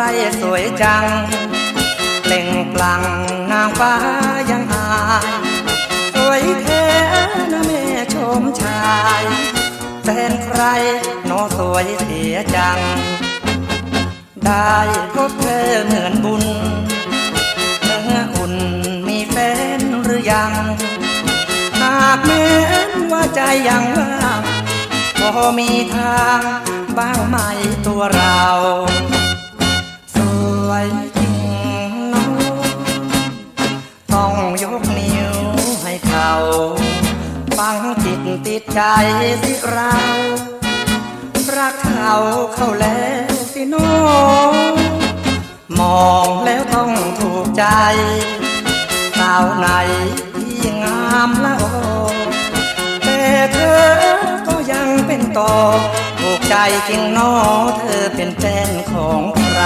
ใครสวยจังเปล่งปลั่งนางฟ้ายังอายสวยแท้นะแม่ชมชายแฟนใครนอสวยเสียจัง ได้พบเธอเหมือนบุญเนื้ออุ่นมีแฟนหรือยัง หากแม้นว่าใจยังว่างพอมีทางบ้างไหมตัวเรา วยจริงน้องต้องยกนิ้วให้เขาฟังจิตติดใจสิเรารักเขาเข้าแล้วสิโนมองแล้วต้องถูกใจสาวไหนที่งามละโอแต่เธอก็ยังเป็นต่อถูกใจจริงเนอเธอเป็นแฟนของใคร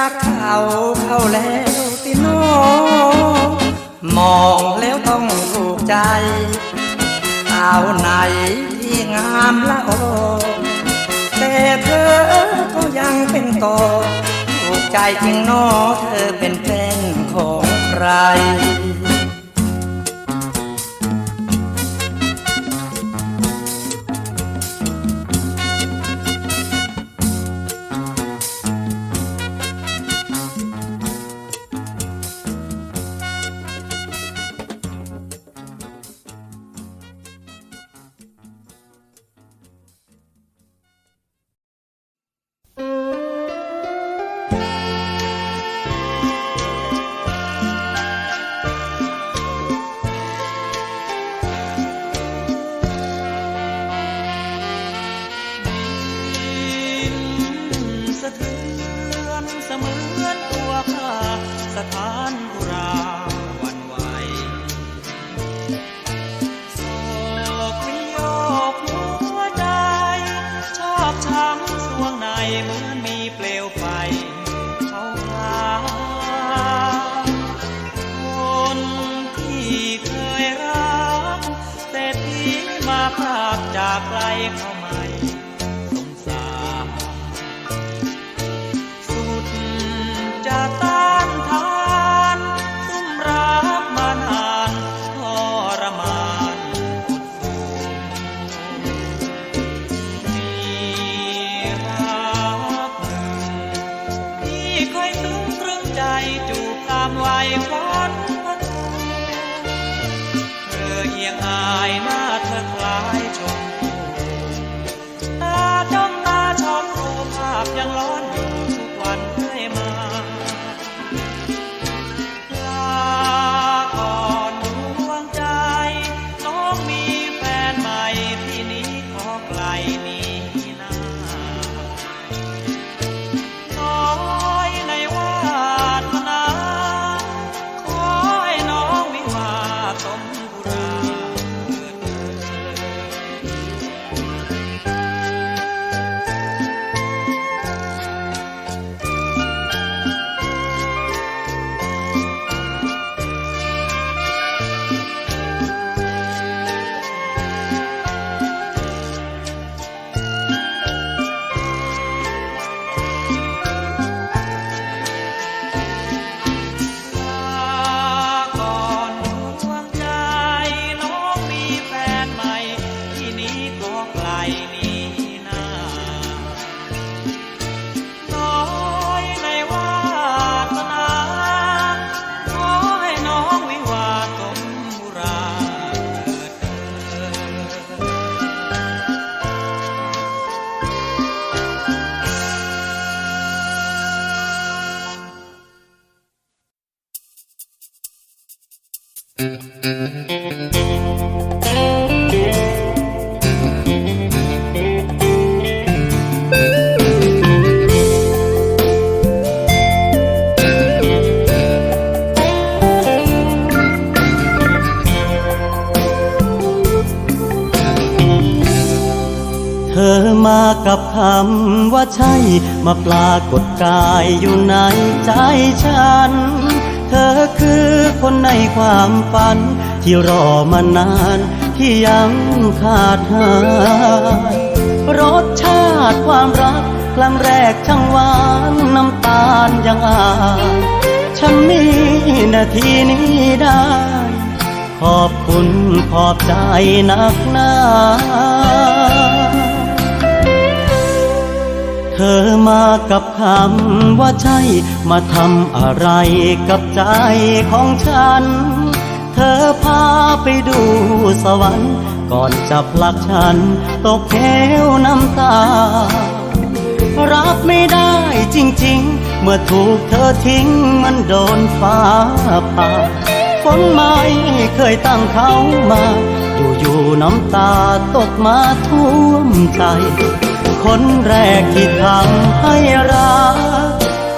รักเขาเข้าแล้วสิน้องมองแล้วต้องถูกใจสาวไหนที่งามละโอแต่เธอก็ยังเป็นตอถูกใจจริงนอเธอเป็นแฟนของใคร ส บตามวัยวันพันเธอเอียงอายหน้าเธอคล้ายชมพูตาจ้องตาชอบโทภาพยังร้อน เธอมากับคำว่าใช่ มาปรากฏกายอยู่ในใจฉัน เธอคือคนในความฝัน ที่รอมานานที่ยังขาดหายรสชาติความรักครั้งแรกช่างหวานน้ำตาลยังอาฉันมีนาทีนี้ได้ ขอบคุณขอบใจนักหนา เธอมากับคำว่าใช่ มาทำอะไรกับใจของฉัน เธอพาไปดูสวรรค์ก่อนจะผลักฉัน ตกเหวน้ำตา รับไม่ได้จริงๆ เมื่อถูกเธอทิ้งมันโดนฟ้าผ่าฝนไม่เคยตั้งเขามา อยู่ๆน้ำตาตกมาท่วมใจ คนแรกที่ทำให้รัก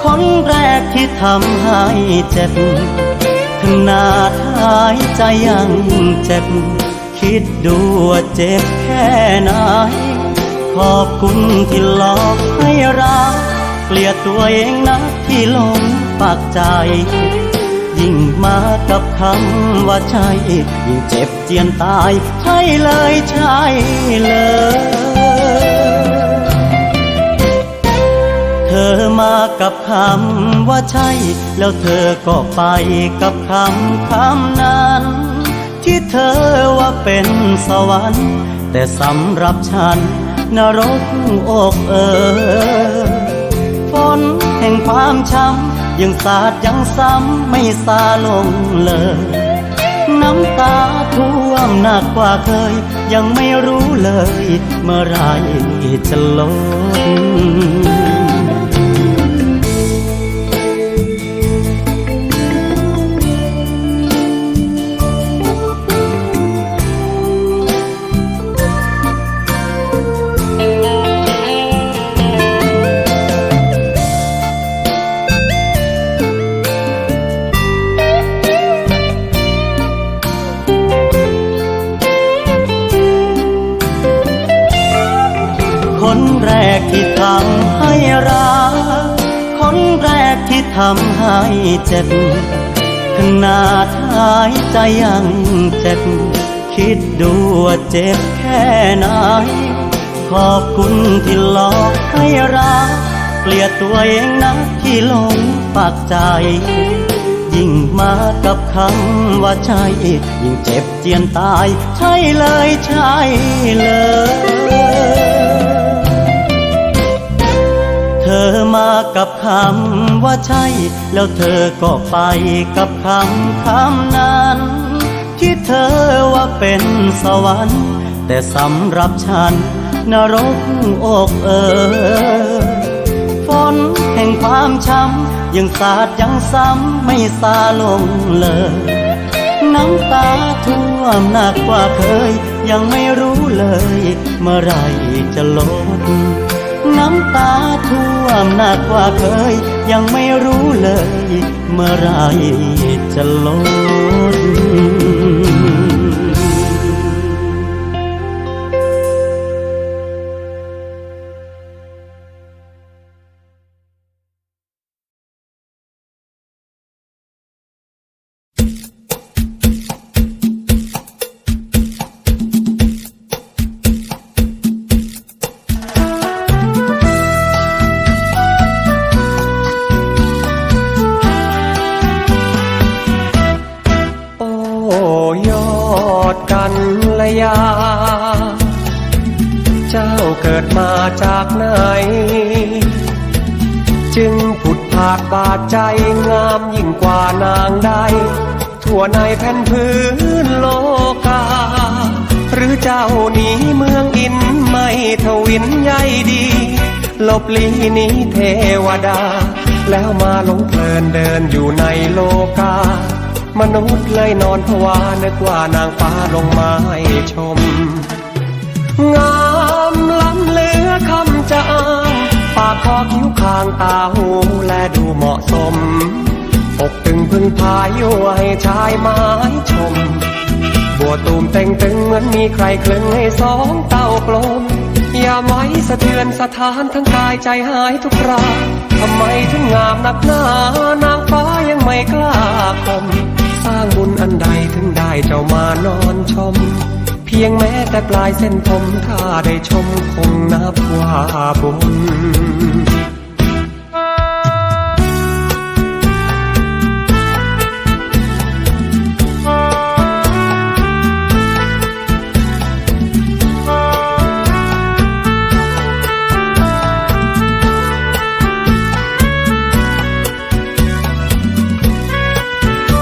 คนแรกที่ทำให้เจ็บขนาดหายใจยังเจ็บ คิดดูว่าเจ็บแค่ไหน ขอบคุณที่หลอกให้รัก เกลียดตัวเองนะที่ลงปักใจ ยิ่งมากับคำว่าใช่ ยิ่งเจ็บเจียนตาย ใช่เลยใช่เลย อมากับคำว่าใช่ แล้วเธอก็ไปกับคำคำนั้น ที่เธอว่าเป็นสวรรค์ แต่สำหรับฉันนรกอกเออฝนแห่งความช้ำยังสาดยังซ้ำไม่ซาลงเลยน้ำตาท่วมหนักกว่าเคย ยังไม่รู้เลย เมื่อไรจะลด คนแรกที่ทำให้รัก คนแรกที่ทำให้เจ็บขนาดหายใจยังเจ็บ คิดดูว่าเจ็บแค่ไหน ขอบคุณที่หลอกให้รัก เกลียดตัวเองนะที่หลงปักใจ ยิ่งมากับคำว่าใช่ ยิ่งเจ็บเจียนตาย ใช่เลยใช่เลย อมากับคำว่าใช่ แล้วเธอก็ไปกับคำคำนั้นที่เธอว่าเป็นสวรรค์ แต่สำหรับฉันนรกอกเออฝนแห่งความช้ำยังสาดยังซ้ำไม่ซาลงเลยน้ำตาท่วมหนักกว่าเคย ยังไม่รู้เลย เมื่อไรจะลด น้ำตาท่วมหนักกว่าเคย ยังไม่รู้เลย เมื่อไรจะลด ยา เจ้าเกิดมาจากไหน จึงผุดผาดบาดใจงามยิ่งกว่านางใด ทั่วในแผ่นพื้นโลกา หรือเจ้าหนีเมืองอินไม่ทวินใยดีลบลีนี้เทวดา แล้วมาหลงเพลินเดินอยู่ในโลกา มนุษย์เลยนอนผวานึกว่านางฟ้าลงมาให้ชม งามล้ำเหลือคำจะอ้างปากคอคิ้วคางตาหูและดูเหมาะสมอกตึงพึ่งพายั่วให้ชายไม้ชม บัวตูมเต่งตึงเหมือนมีใครคลึงให้สองเต้ากลม อย่าไว้สะเทือนสถานทั้งกายใจหายทุกราทำไมถึงงามนักหนานางฟ้ายังไม่กล้าคม สร้างบุญอันใดถึงได้เจ้ามานอนชม เพียงแม้แต่ปลายเส้นผมถ้าได้ชมคงนับว่าบุญ